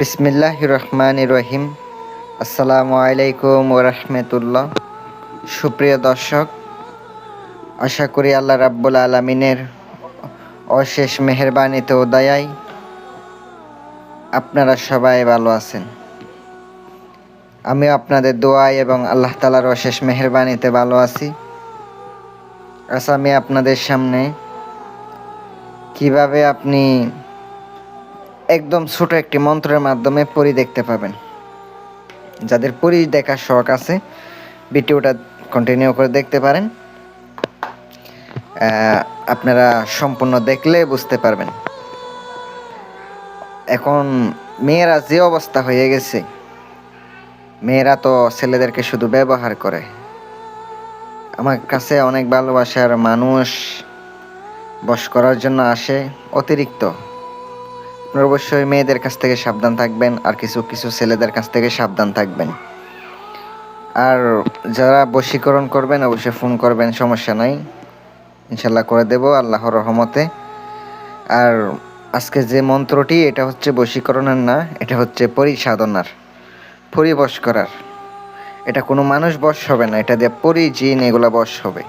বিসমিল্লাহ রহমান রহিম। আসসালামু আলাইকুম ওরহমতুল্লাহ সুপ্রিয় দর্শক, আশা করি আল্লাহ রাব্বুল আলমিনের অশেষ মেহরবানিতে উদয়াই আপনারা সবাই ভালো আছেন। আমিও আপনাদের দোয়াই এবং আল্লাহ তালার অশেষ মেহরবানিতে ভালো আছি। আচ্ছা আমি আপনাদের সামনে কীভাবে আপনি একদম ছোট একটি মন্ত্রের মাধ্যমে পরি দেখতে পাবেন। যাদের পরি দেখার শখ আছে, ভিডিওটা কন্টিনিউ করে দেখতে পারেন। আপনারা সম্পূর্ণ দেখলে বুঝতে পারবেন। এখন মেয়েরা যে অবস্থা হয়ে গেছে, মেয়েরা তো ছেলেদেরকে শুধু ব্যবহার করে। আমার কাছে অনেক ভালোবাসার মানুষ বস করার জন্য আসে অতিরিক্ত। অবশ্যই মেয়েদের কাছ থেকে সাবধান থাকবেন আর কিছু কিছু ছেলেদের কাছ থেকে সাবধান থাকবেন। আর যারা বশীকরণ করবেন, অবশ্যই ফোন করবেন, সমস্যা নাই। ইনশাল্লাহ করে দেব আল্লাহর রহমতে। আর আজকে যে মন্ত্রটি, এটা হচ্ছে বশীকরণের না, এটা হচ্ছে পরিসাধনার, পরিবশ করার। এটা কোনো মানুষ বশ হবে না, এটা দিয়ে পরি জিন এগুলা বশ হবে।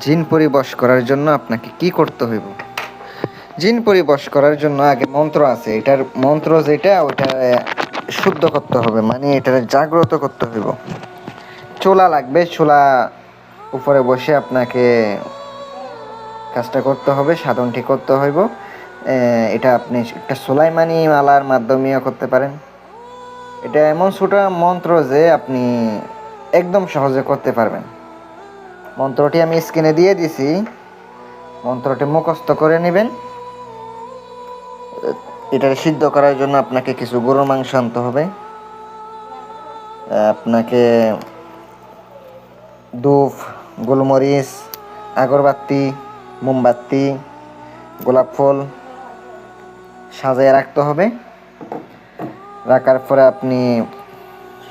জিন পরিবশ করার জন্য আপনাকে কি করতে হইব? জিন পরিবশ করার জন্য আগে মন্ত্র আছে। এটার মন্ত্র যেটা, ওটা শুদ্ধ করতে হবে মানে এটা জাগ্রত করতে হইব। চোলা লাগবে, চোলা উপরে বসে আপনাকে কাজটা করতে হবে, সাধনটি করতে হইব। এটা আপনি একটা সোলাইমানি মালার মাধ্যমেও করতে পারেন। এটা এমন ছোট মন্ত্র যে আপনি একদম সহজে করতে পারবেন। মন্ত্রটি আমি স্ক্রিনে দিয়ে দিছি। মন্ত্রটি মুখস্থ করে নেবেন। এটা সিদ্ধ করার জন্য আপনাকে কিছু গরুর মাংস আনতে হবে। আপনাকে ধূপ গোলমরিচ, আগরবাতি, মোমবাতি, গোলাপ ফুল সাজিয়ে রাখতে হবে। রাখার পরে আপনি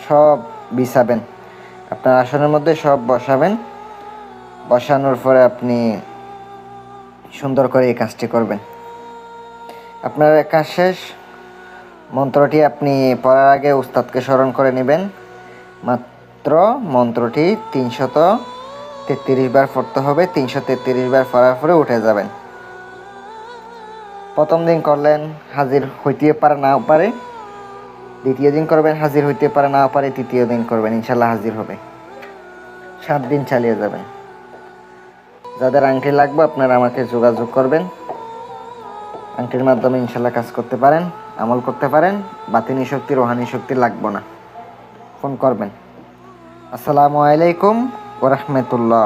সব বিছাবেন। আপনার আসনের মধ্যে সব বসাবেন। বসানোর পরে আপনি সুন্দর করে এই কাজটি করবেন। আপনার কাজ শেষ। মন্ত্রটি আপনি পড়ার আগে উস্তাদকে স্মরণ করে নেবেন। মাত্র মন্ত্রটি তিনশত তেত্রিশ বার পড়তে হবে তিনশো তেত্রিশ বার পড়ার পরে উঠে যাবেন। প্রথম দিন করলেন, হাজির হইতে পারে নাও পারে। দ্বিতীয় দিন করবেন, হাজির হইতে পারে নাও পারে, তৃতীয় দিন করবেন ইনশাল্লাহ হাজির হবে। সাত দিন চালিয়ে যাবেন। যাদের আংটি লাগবে, আপনারা আমাকে যোগাযোগ করবেন। আংটির মাধ্যমে ইনশাল্লাহ কাজ করতে পারেন, আমল করতে পারেন, বাতিনি শক্তি, রোহানি শক্তি লাগবো না। ফোন করবেন। আসসালামু আলাইকুম ওরহমতুল্লাহ